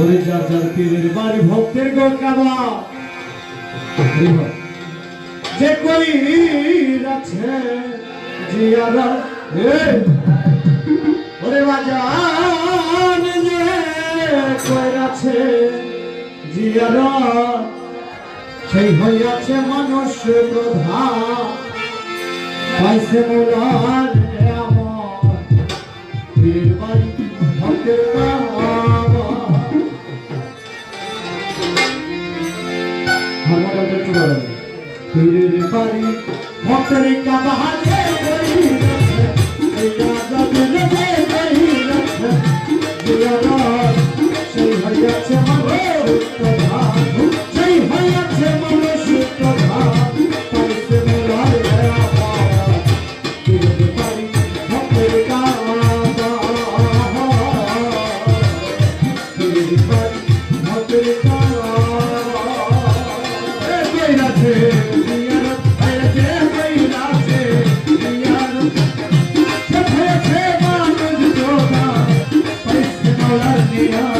ওরে যার যার পীরের বাড়ি, ভক্তের গো কাবা যে কই আছে, জিয়ারা ওরে বাজান যে কই আছে, জিয়ারা, সেই হইয়াছে মানুষ প্রধান পাইছে মোলার আমার পীরের বাড়ি, ভক্তের পীরের বাড়ি ভক্তের কাবা হাতে করি সেই হইয়াছে মানুষ সেই হইয়াছে মানুষ প্রধান মালার নিয়াম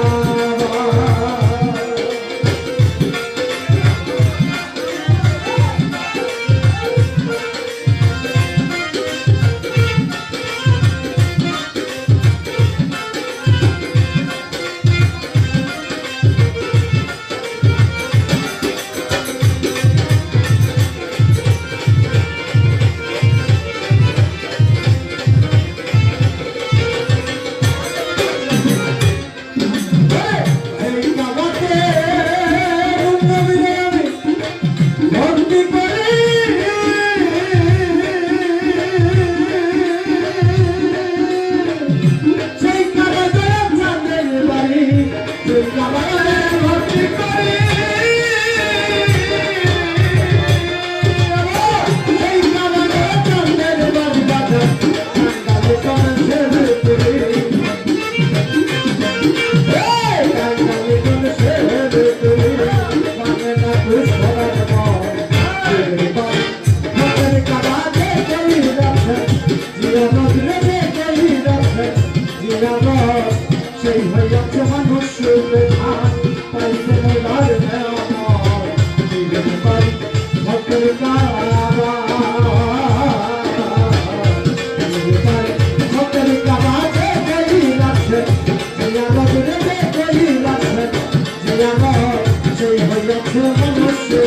hayatı manuşlu Jai Hayat Manushya